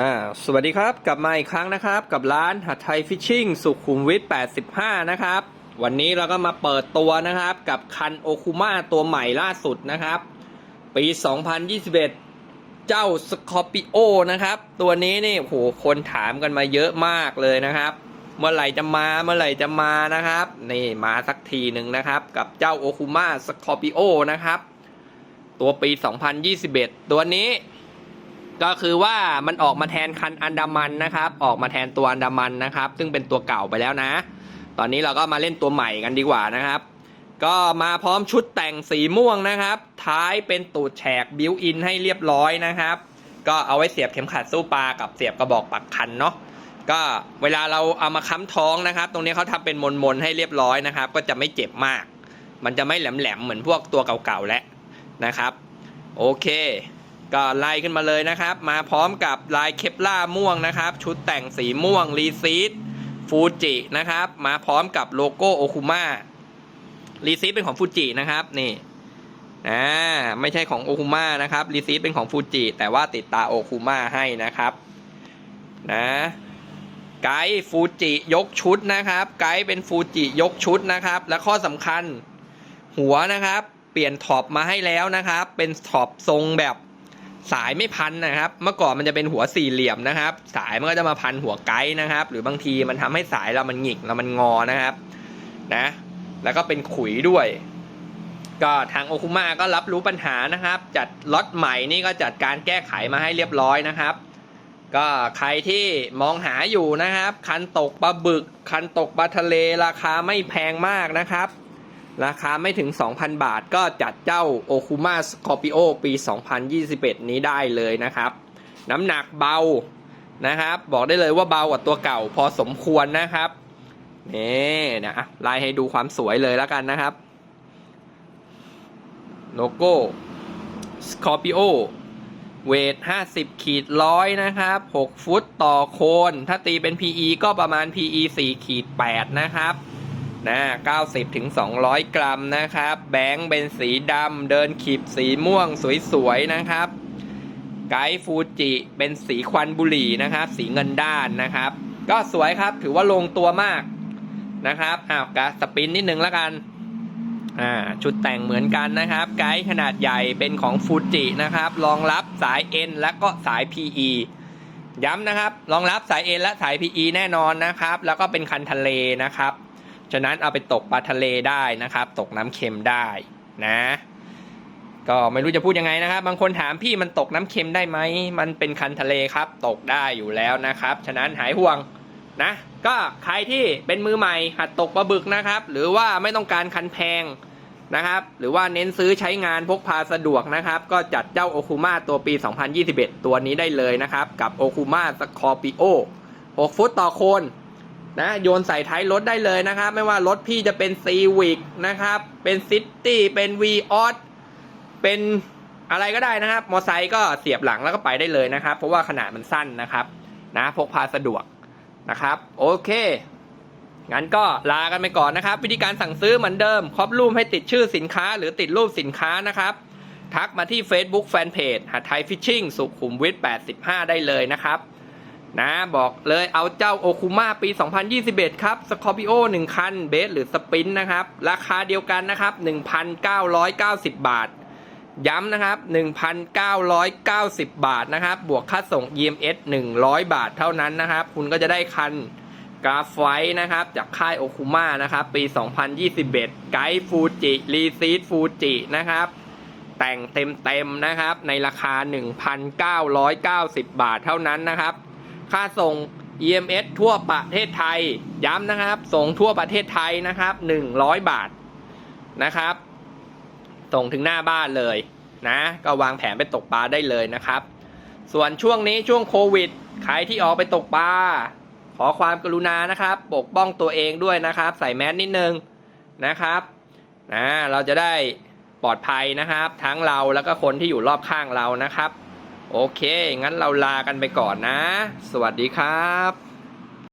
อ่าสวัสดีครับ กลับมาอีกครั้งนะครับ กับร้านหัดไทยฟิชชิ่งสุขุมวิท 85 นะครับ วันนี้เราก็มาเปิดตัวนะครับ กับคันโอคุมาตัวใหม่ล่าสุดนะครับ ปี 2021 เจ้าสคอปิโอนะครับ ตัวนี้นี่โหคนถามกันมาเยอะมากเลยนะครับ เมื่อไหร่จะมาเมื่อไหร่จะมานะครับ นี่มาสักทีหนึ่งนะครับ กับเจ้าโอคุมาสคอปิโอนะครับ ตัวปี 2021 ตัวนี้ ก็คือว่ามันออกมาแทนคันอันดามันนะครับ ออกมาแทนตัวอันดามันนะครับ ซึ่งเป็นตัวเก่าไปแล้วนะ ตอนนี้เราก็มาเล่นตัวใหม่กันดีกว่านะครับ ก็มาพร้อมชุดแต่งสีม่วงนะครับ ท้ายเป็นตูดแฉกบิวอินให้เรียบร้อยนะครับ ก็เอาไว้เสียบเข็มขัดสู้ปลากับเสียบกระบอกปักคันเนาะก็เวลาเราเอามาค้ำท้องนะครับ ตรงนี้เขาทำเป็นมนๆให้เรียบร้อยนะครับ ก็จะไม่เจ็บมาก มันจะไม่แหลมๆเหมือนพวกตัวเก่าๆแล้วนะครับ โอเค ก็ไล่ขึ้นมาเลยนะครับ มาพร้อมกับลายเคปล่าม่วงนะครับ ชุดแต่งสีม่วงรีซีดฟูจินะครับ มาพร้อมกับโลโก้โอคุมารีซีดเป็นของฟูจินะครับนี่อ่าไม่ใช่ของโอคุมานะครับรีซีดเป็นของฟูจิแต่ว่าติดตาโอคุมาให้นะครับนะไกด์ฟูจิยกชุดนะครับ ไกด์เป็นฟูจิยกชุดนะครับ และข้อสำคัญหัวนะครับ เปลี่ยนท็อปมาให้แล้วนะครับ เป็นท็อปทรงแบบ สายไม่พันนะครับ เมื่อก่อนมันจะเป็นหัวสี่เหลี่ยมนะครับ สายมันก็จะมาพันหัวไกด์นะครับ หรือบางทีมันทำให้สายเรามันหงิกแล้วมันงอนะครับนะแล้วก็เป็นขุยด้วย ก็ทางโอคุมาก็รับรู้ปัญหานะครับ จัดล็อตใหม่นี่ก็จัดการแก้ไขมาให้เรียบร้อยนะครับ ก็ใครที่มองหาอยู่นะครับ คันตกปลาบึก คันตกปลาทะเลราคาไม่แพงมากนะครับ ราคาไม่ถึง 2,000 บาทก็จัดเจ้าโอคุมาสคอปิโอปี 2021 นี้ได้เลยนะครับ น้ำหนักเบานะครับ บอกได้เลยว่าเบากว่าตัวเก่าพอสมควรนะครับนี่นะอะไล่ให้ดูความสวยเลยแล้วกันนะครับโลโก้ Scorpio เวท 50 ขีดร้อยนะครับ 6 ฟุตต่อโคน ถ้าตีเป็น PE ก็ประมาณ PE 4 ขีด 8 นะครับ นะ90ถึง200 กรัมนะครับ แบงค์เป็นสีดำเดินขีบสีม่วงสวยๆนะครับ ไกด์ฟูจิเป็นสีควันบุหรี่นะครับ สีเงินด้านนะครับ ก็สวยครับถือว่าลงตัวมากนะครับอ้าวกะสปินนิดนึงแล้วกันอ่าชุดแต่งเหมือนกันนะครับ ไกด์ขนาดใหญ่เป็นของฟูจินะครับรองรับสาย N และก็สาย PE ย้ำนะครับรองรับสาย N และสาย PE แน่นอนนะครับ แล้วก็เป็นคันทะเลนะครับ ฉะนั้นเอาไปตกปลาทะเลได้นะครับ ตกน้ำเค็มได้นะ ก็ไม่รู้จะพูดยังไงนะครับ บางคนถามพี่มันตกน้ำเค็มได้ไหมมันเป็นคันทะเลครับ ตกได้อยู่แล้วนะครับ ฉะนั้นหายห่วงนะ ก็ใครที่เป็นมือใหม่หัดตกปลาบึกนะครับ หรือว่าไม่ต้องการคันแพงนะครับ หรือว่าเน้นซื้อใช้งานพกพาสะดวกนะครับ ก็จัดเจ้าโอคูมาตัวปี 2021 ตัวนี้ได้เลยนะครับ กับโอคูมาสคอปิโอ6ฟุตต่อโคน นะโยนใส่ท้ายรถได้เลยนะครับ ไม่ว่ารถพี่จะเป็นซีวิกนะครับ เป็นซิตี้เป็นวีออสเป็นอะไรก็ได้นะครับ มอไซค์ก็เสียบหลังแล้วก็ไปได้เลยนะครับ เพราะว่าขนาดมันสั้นนะครับ นะพกพาสะดวกนะครับ โอเค งั้นก็ลากันไปก่อนนะครับ วิธีการสั่งซื้อเหมือนเดิมครอบรูปให้ติดชื่อสินค้า หรือติดรูปสินค้านะครับ ทักมาที่ Facebook Fanpage หัดไทยฟิชชิ่งสุขุมวิท85 ได้เลยนะครับ นะบอกเลยเอาเจ้าโอคุมาปี 2021 ครับสคอ r ปิโอ1คันเบสหรือสปินนะครับ ราคาเดียวกันนะครับ 1,990 บาท ย้ำนะครับ 1,990 บาทนะครับ บวกค่าส่ง EMS 100 บาทเท่านั้นนะครับ คุณก็จะได้คันกราฟไฟนะครับ จากค่ายโอคุมานะครับ ปี 2021 ไกด์ฟูจิรีซีดฟูจินะครับแต่งเต็มๆนะครับ ในราคา 1,990 บาทเท่านั้นนะครับ ค่าส่ง EMS ทั่วประเทศไทย ย้ำนะครับ ส่งทั่วประเทศไทยนะครับ 100 บาทนะครับ ส่งถึงหน้าบ้านเลยนะ ก็วางแผนไปตกปลาได้เลยนะครับ ส่วนช่วงนี้ช่วงโควิด ใครที่ออกไปตกปลา ขอความกรุณานะครับ ปกป้องตัวเองด้วยนะครับ ใส่แมสนิดนึงนะครับ นะ เราจะได้ปลอดภัยนะครับ ทั้งเราแล้วก็คนที่อยู่รอบข้างเรานะครับ โอเค งั้นเราลากันไปก่อนนะ สวัสดีครับ